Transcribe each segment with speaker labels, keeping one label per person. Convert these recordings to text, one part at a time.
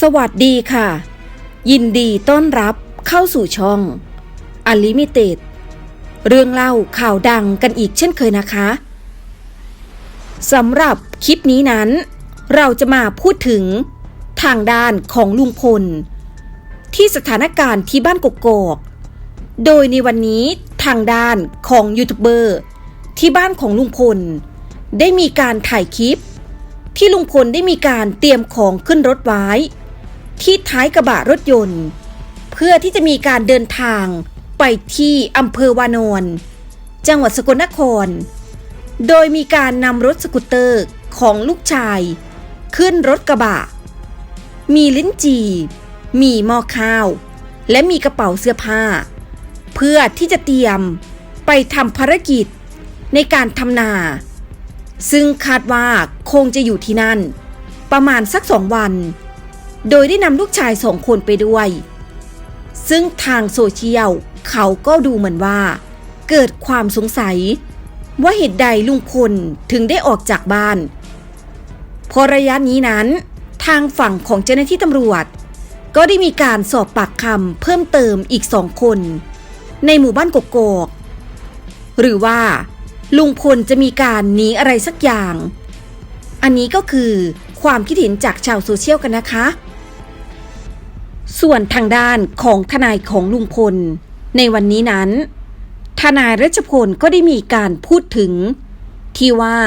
Speaker 1: สวัสดีค่ะ ยินดีต้อนรับเข้าสู่ช่อง Unlimited เรื่องเล่าข่าวดังกันอีกเช่นเคยนะคะสำหรับคลิปนี้นั้น เราจะมาพูดถึงทางด้านของลุงพล ที่สถานการณ์ที่บ้านกกอก โดยในวันนี้ทางด้านของยูทูบเบอร์ที่บ้านของลุงพล ได้มีการถ่ายคลิป ที่ลุงพลได้มีการเตรียมของขึ้นรถไว้ ที่ท้ายกระบะรถยนต์ เพื่อที่จะมีการเดินทางไปที่อำเภอวานอนจังหวัดสกลนคร โดยมีการนำรถสกูตเตอร์ของลูกชาย ขึ้นรถกระบะ มีลิ้นจี่ มีหม้อข้าว และมีกระเป๋าเสื้อผ้า เพื่อที่จะเตรียมไปทำภารกิจในการทำนา ซึ่งคาดว่าคงจะอยู่ที่นั่น ประมาณสักสองวัน โดยได้นำลูกชายสองคนไปด้วย ซึ่งทางโซเชียลเขาก็ดูเหมือนว่า เกิดความสงสัย ว่าเหตุใดลุงพลถึงได้ออกจากบ้านพราะระยะนี้นั้น ทางฝั่งของเจ้าหน้าที่ตำรวจ ก็ได้มีการสอบปากคำเพิ่มเติมอีกสองคน ในหมู่บ้านกกอกหรือว่า ลุงพลจะมีการหนีอะไรสักอย่าง อันนี้ก็คือความคิดเห็นจากชาวโซเชียลกันนะคะ ส่วนทางด้านของทนายของลุงพล ในวันนี้นั้น ทนายรัชพลก็ได้มีการพูดถึง ที่ว่า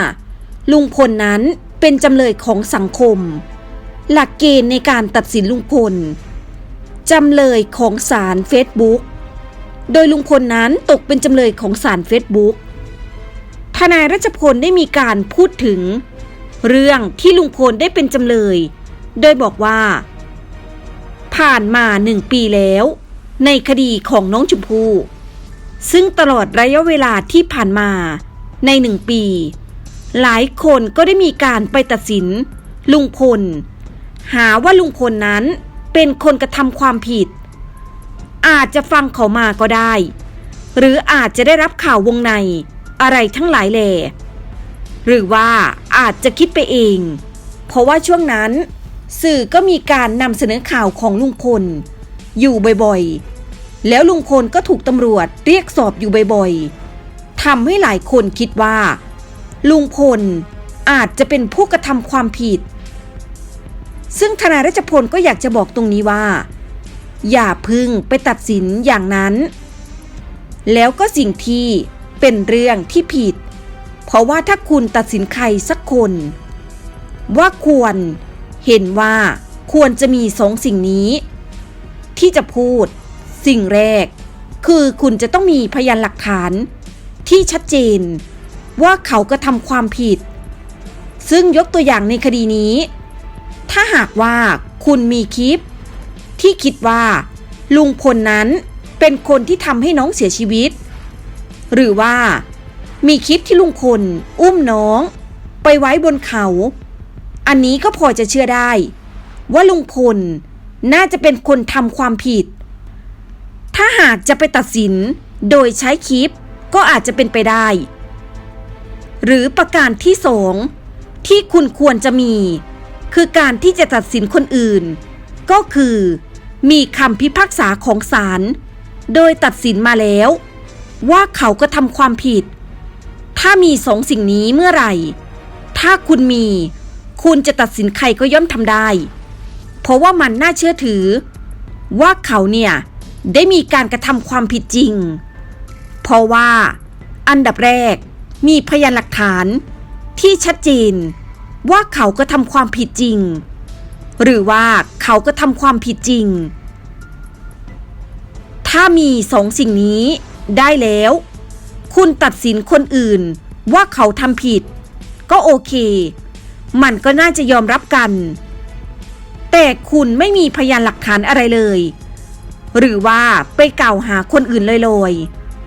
Speaker 1: ลุงพลนั้นเป็นจำเลยของสังคม หลักเกณฑ์ในการตัดสินลุงพลจำเลยของศาลเฟซบุ๊กโดยลุงพลนั้นตกเป็นจำเลยของศาลเฟซบุ๊กทนายรัชพลได้มีการพูดถึง เรื่องที่ลุงพลได้เป็นจำเลย โดยบอกว่า ผ่านมาหนึ่งปีแล้ว ในคดีของน้องชมพู่ซึ่งตลอดระยะเวลาที่ผ่านมาในหนึ่งปี หลายคนก็ได้มีการไปตัดสิน ลุงพล หาว่าลุงพลนั้นเป็นคนกระทำความผิด อาจจะฟังเขามาก็ได้ หรืออาจจะได้รับข่าววงในอะไรทั้งหลายแหล่หรือว่าอาจจะคิดไปเอง เพราะว่าช่วงนั้น สื่อก็มีการนำเสนอข่าวของลุงพล อยู่บ่อยๆ แล้วลุงพลก็ถูกตำรวจเรียกสอบอยู่บ่อยๆทำให้หลายคนคิดว่า ลุงพลอาจจะเป็นผู้กระทำความผิด ซึ่งทนายรัชพลก็อยากจะบอกตรงนี้ว่า อย่าพึ่งไปตัดสินอย่างนั้น แล้วก็สิ่งที่เป็นเรื่องที่ผิด เพราะว่าถ้าคุณตัดสินใครสักคน ว่าควร เห็นว่าควรจะมีสองสิ่งนี้ ที่จะพูด สิ่งแรก คือคุณจะต้องมีพยานหลักฐาน ที่ชัดเจน ว่าเขากระทำความผิด ซึ่งยกตัวอย่างในคดีนี้ ถ้าหากว่าคุณมีคลิป ที่คิดว่า ลุงพลนั้นเป็นคนที่ทำให้น้องเสียชีวิต หรือว่ามีคลิปที่ลุงพลอุ้มน้อง ไปไว้บนเขา อันนี้ก็พอจะเชื่อได้ ว่าลุงพลน่าจะเป็นคนทำความผิด ถ้าหากจะไปตัดสินโดยใช้คลิปก็อาจจะเป็นไปได้ หรือประการที่สองที่คุณควรจะมี คือการที่จะตัดสินคนอื่น ก็คือ มีคำพิพากษาของศาลโดยตัดสินมาแล้ว ว่าเขาก็ทำความผิด ถ้ามีสองสิ่งนี้เมื่อไหร่ ถ้าคุณมี คุณจะตัดสินใครก็ย่อมทำได้ เพราะว่ามันน่าเชื่อถือ ว่าเขาเนี่ย ได้มีการกระทำความผิดจริง เพราะว่า อันดับแรกมีพยานหลักฐาน ที่ชัดเจน ว่าเขาก็ทำความผิดจริง หรือว่าเขาก็ทำความผิดจริง ถ้ามีสองสิ่งนี้ได้แล้ว คุณตัดสินคนอื่นว่าเขาทำผิด ก็โอเค มันก็น่าจะยอมรับกัน แต่คุณไม่มีพยานหลักฐานอะไรเลย หรือว่าไปกล่าวหาคนอื่นลอย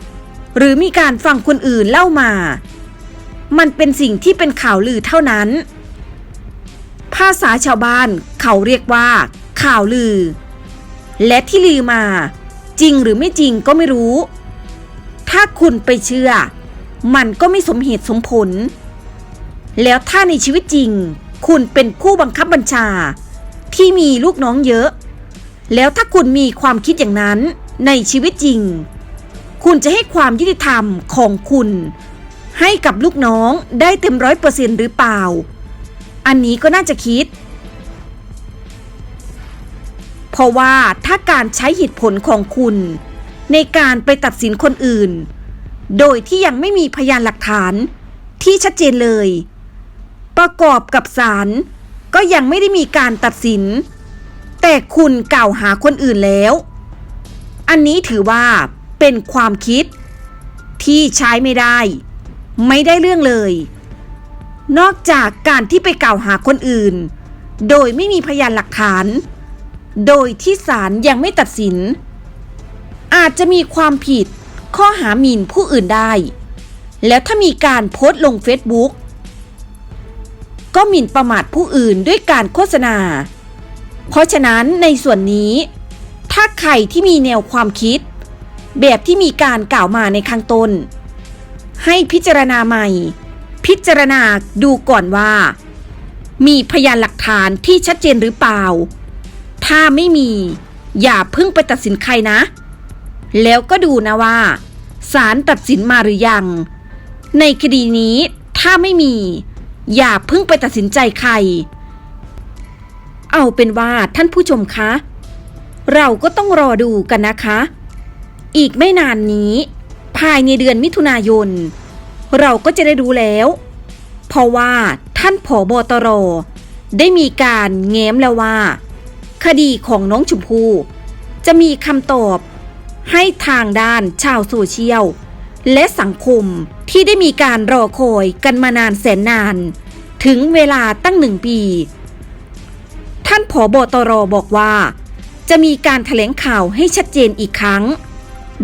Speaker 1: ๆ หรือมีการฟังคนอื่นเล่ามา มันเป็นสิ่งที่เป็นข่าวลือเท่านั้น ภาษาชาวบ้านเขาเรียกว่า ข่าวลือ และที่ลือมา จริงหรือไม่จริงก็ไม่รู้ ถ้าคุณไปเชื่อ มันก็ไม่สมเหตุสมผล แล้วถ้าในชีวิตจริง คุณเป็นผู้บังคับบัญชา ที่มีลูกน้องเยอะ แล้วถ้าคุณมีความคิดอย่างนั้นในชีวิตจริง คุณจะให้ความยุติธรรมของคุณ ให้กับลูกน้องได้เต็มร้อยเปอร์เซ็นหรือเปล่า อันนี้ก็น่าจะคิด เพราะว่าถ้าการใช้เหตุผลของคุณ ในการไปตัดสินคนอื่น โดยที่ยังไม่มีพยานหลักฐานที่ชัดเจนเลย ประกอบกับศาลก็ยังไม่ได้มีการตัดสิน แต่คุณกล่าวหาคนอื่นแล้ว อันนี้ถือว่าเป็นความคิดที่ใช้ไม่ได้ ไม่ได้เรื่องเลย นอกจากการที่ไปกล่าวหาคนอื่น โดยไม่มีพยานหลักฐาน โดยที่ศาลยังไม่ตัดสิน อาจจะมีความผิดข้อหาหมิ่นผู้อื่นได้ แล้วถ้ามีการโพสต์ลงเฟซบุ๊ก ก็หมิ่นประมาทผู้อื่นด้วยการโฆษณา เพราะฉะนั้นในส่วนนี้ ถ้าใครที่มีแนวความคิด แบบที่มีการกล่าวมาในข้างต้น ให้พิจารณาใหม่ พิจารณาดูก่อนว่า มีพยานหลักฐานที่ชัดเจนหรือเปล่า ถ้าไม่มีอย่าเพิ่งไปตัดสินใครนะ แล้วก็ดูนะว่าศาลตัดสินมาหรือยัง ในคดีนี้ถ้าไม่มี อย่าเพิ่งไปตัดสินใจใคร เอาเป็นว่าท่านผู้ชมคะ เราก็ต้องรอดูกันนะคะ อีกไม่นานนี้ ภายในเดือนมิถุนายน เราก็จะได้รู้แล้ว เพราะว่าท่านผอบอตรได้มีการแง้มแล้วว่า คดีของน้องชมพู่จะมีคำตอบให้ทางด้านชาวโซเชียล และสังคมที่ได้มีการรอคอยกันมานานแสนนาน ถึงเวลาตั้งหนึ่งปี ท่านผอบอตรบอกว่า จะมีการแถลงข่าวให้ชัดเจนอีกครั้ง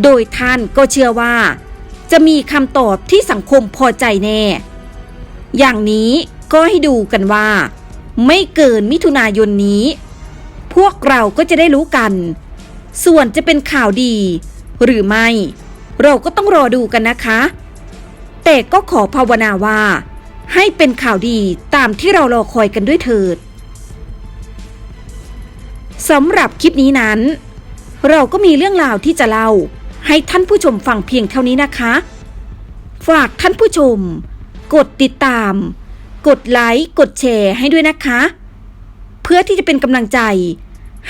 Speaker 1: โดยท่านก็เชื่อว่า จะมีคำตอบที่สังคมพอใจแน่ อย่างนี้ก็ให้ดูกันว่า ไม่เกินมิถุนายนนี้ พวกเราก็จะได้รู้กัน ส่วนจะเป็นข่าวดี หรือไม่ เราก็ต้องรอดูกันนะคะ แต่ก็ขอภาวนาว่า ให้เป็นข่าวดีตามที่เรารอคอยกันด้วยเถิดสำหรับคลิปนี้นั้น เราก็มีเรื่องราวที่จะเล่า ให้ท่านผู้ชมฟังเพียงเท่านี้นะคะ ฝากท่านผู้ชม กดติดตาม กดไลค์กดแชร์ให้ด้วยนะคะ เพื่อที่จะเป็นกำลังใจ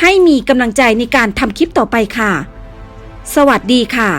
Speaker 1: ให้มีกำลังใจในการทำคลิปต่อไปค่ะ สวัสดีค่ะ